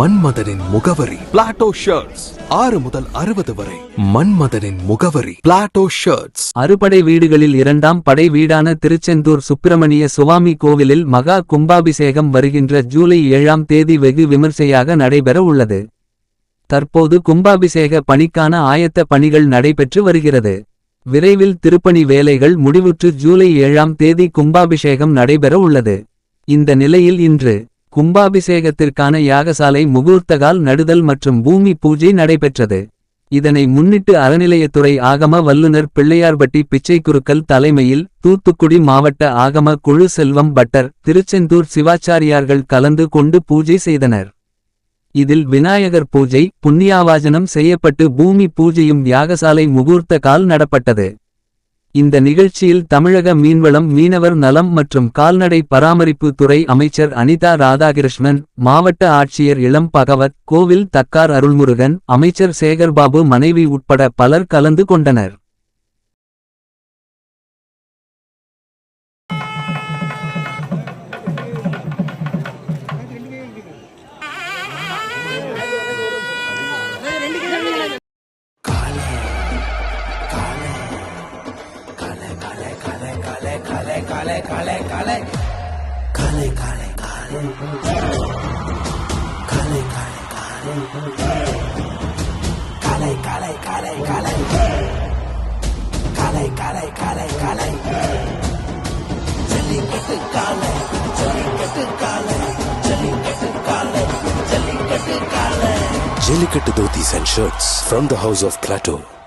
மன்மதனின் முகவரி. Plato shirts ஆறு முதல் அறுபது வரை. மன்மதனின் முகவரி. பிளாட்டோ ஷர்ட்ஸ் அறுபடை வீடுகளில் இரண்டாம் படை வீடான திருச்செந்தூர் சுப்பிரமணிய சுவாமி கோவிலில் மகா கும்பாபிஷேகம் வருகின்ற ஜூலை ஏழாம் தேதி வெகு விமர்சையாக நடைபெற உள்ளது. தற்போது கும்பாபிஷேக பணிக்கான ஆயத்த பணிகள் நடைபெற்று வருகிறது. விரைவில் திருப்பணி வேலைகள் முடிவுற்று ஜூலை ஏழாம் தேதி கும்பாபிஷேகம் நடைபெற உள்ளது. இந்த நிலையில் இன்று கும்பாபிஷேகத்திற்கான யாகசாலை முகூர்த்தகால் நடுதல் மற்றும் பூமி பூஜை நடைபெற்றது. இதனை முன்னிட்டு அறநிலையத்துறை ஆகம வல்லுநர் பிள்ளையார்பட்டி பிச்சைக்குருக்கள் தலைமையில் தூத்துக்குடி மாவட்ட ஆகம குழு செல்வம் பட்டர் திருச்செந்தூர் சிவாச்சாரியார்கள் கலந்து கொண்டு பூஜை செய்தனர். இதில் விநாயகர் பூஜை புண்ணியாவாஜனம் செய்யப்பட்டு பூமி பூஜையும் யாகசாலை முகூர்த்த கால் நடப்பட்டது. இந்த நிகழ்ச்சியில் தமிழக மீன்வளம் மீனவர் நலம் மற்றும் கால்நடை பராமரிப்பு துறை அமைச்சர் அனிதா ராதாகிருஷ்ணன் மாவட்ட ஆட்சியர் இளம் பகவத் கோவில் தக்கார் அருள்முருகன் அமைச்சர் சேகர்பாபு மனைவி உட்பட பலர் கலந்து கொண்டனர். काले काले काले काले काले। काले काले काले। काले काले काले। काले काले काले काले। काले काले काले काले। चली कट काले चली कट काले चली कट काले चली काले। Dhotis and Shirts from the House of Plateau.